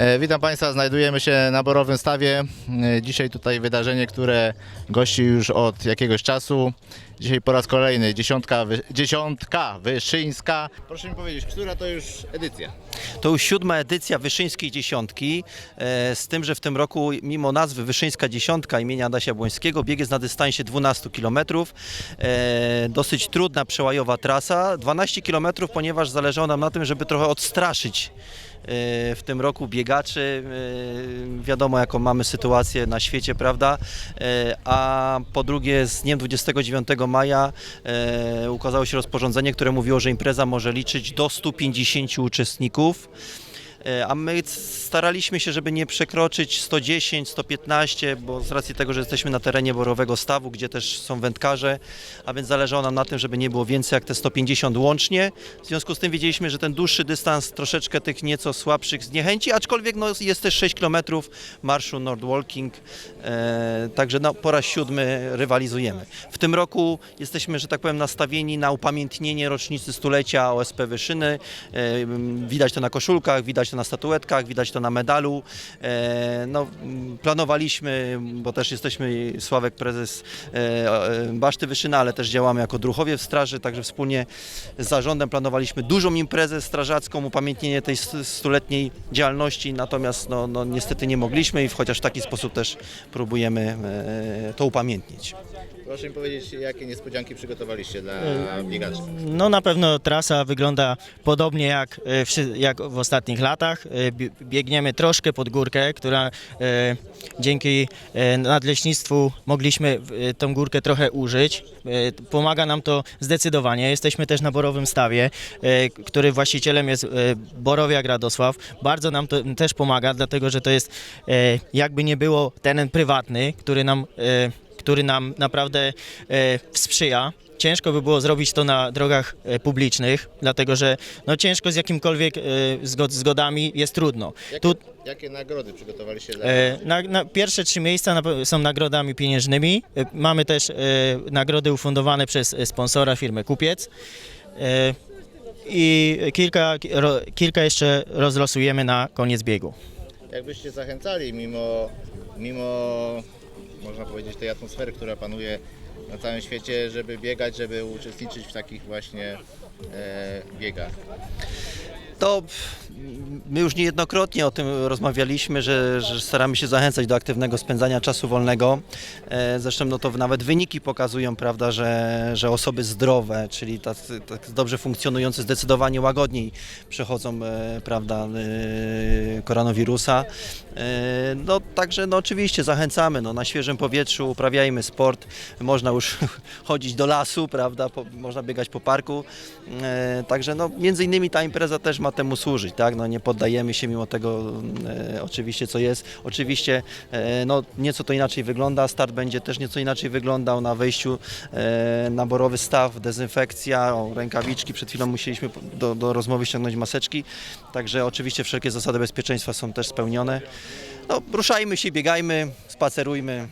E, Witam Państwa, znajdujemy się na Borowym Stawie. E, Dzisiaj tutaj wydarzenie, które gości już od jakiegoś czasu. Dzisiaj po raz kolejny dziesiątka, wy- dziesiątka wyszyńska. Proszę mi powiedzieć, która to już edycja? To już siódma edycja Wyszyńskiej Dziesiątki, e, z tym, że w tym roku mimo nazwy Wyszyńska Dziesiątka imienia Adasia Błońskiego bieg jest na dystansie 12 km. Dosyć trudna, przełajowa trasa. 12 km, ponieważ zależało nam na tym, żeby trochę odstraszyć w tym roku biegaczy. E, Wiadomo, jaką mamy sytuację na świecie, prawda? E, A po drugie, z dniem 29 maja ukazało się rozporządzenie, które mówiło, że impreza może liczyć do 150 uczestników. E, A my staraliśmy się, żeby nie przekroczyć 110, 115, bo z racji tego, że jesteśmy na terenie Borowego Stawu, gdzie też są wędkarze, a więc zależało nam na tym, żeby nie było więcej jak te 150 łącznie. W związku z tym wiedzieliśmy, że ten dłuższy dystans troszeczkę tych nieco słabszych zniechęci, aczkolwiek no, jest też 6 km marszu Nordwalking, e, także no, po raz siódmy rywalizujemy. W tym roku jesteśmy, że tak powiem, nastawieni na upamiętnienie rocznicy stulecia OSP Wyszyny. E, widać to na koszulkach, widać to na statuetkach, widać to na medalu. E, no, planowaliśmy, bo też jesteśmy Sławek prezes e, Baszty Wyszyna, ale też działamy jako druchowie w straży, także wspólnie z zarządem planowaliśmy dużą imprezę strażacką, upamiętnienie tej stu- stuletniej działalności, natomiast no, no, niestety nie mogliśmy i chociaż w taki sposób też próbujemy e, to upamiętnić. Proszę mi powiedzieć, jakie niespodzianki przygotowaliście dla biegaczy? No na pewno trasa wygląda podobnie jak, e, wszy- jak w ostatnich latach. E, bie- Biegniemy troszkę pod górkę, która e, dzięki nadleśnictwu mogliśmy e, tą górkę trochę użyć. Pomaga nam to zdecydowanie. Jesteśmy też na Borowym Stawie, który właścicielem jest Borowia Gradosław. Bardzo nam to też pomaga, dlatego że to jest jakby nie było teren prywatny, który nam który nam naprawdę e, sprzyja. Ciężko by było zrobić to na drogach e, publicznych, dlatego że no, ciężko z jakimkolwiek e, zgod, zgodami jest trudno. Jakie, Tu, jakie nagrody przygotowaliście dla na, na pierwsze trzy miejsca są nagrodami pieniężnymi. Mamy też nagrody ufundowane przez sponsora firmy Kupiec. I kilka, kilka jeszcze rozlosujemy na koniec biegu. Jakbyście zachęcali mimo, mimo, można powiedzieć, tej atmosfery, która panuje na całym świecie, żeby biegać, żeby uczestniczyć w takich właśnie e, biegach? To my już niejednokrotnie o tym rozmawialiśmy, że, że staramy się zachęcać do aktywnego spędzania czasu wolnego. E, Zresztą no to nawet wyniki pokazują, prawda, że, że osoby zdrowe, czyli tacy, tak dobrze funkcjonujące, zdecydowanie łagodniej przechodzą, e, prawda, e, koronawirusa. No także no oczywiście zachęcamy, no, na świeżym powietrzu uprawiajmy sport, można już chodzić do lasu, prawda, po, można biegać po parku, także no między innymi ta impreza też ma temu służyć, tak, no nie poddajemy się mimo tego e, oczywiście co jest, oczywiście e, no nieco to inaczej wygląda, start będzie też nieco inaczej wyglądał. Na wejściu e, na borowy staw, dezynfekcja, o, rękawiczki, przed chwilą musieliśmy do, do rozmowy ściągnąć maseczki, także oczywiście wszelkie zasady bezpieczeństwa są też spełnione. No, ruszajmy się, biegajmy, spacerujmy.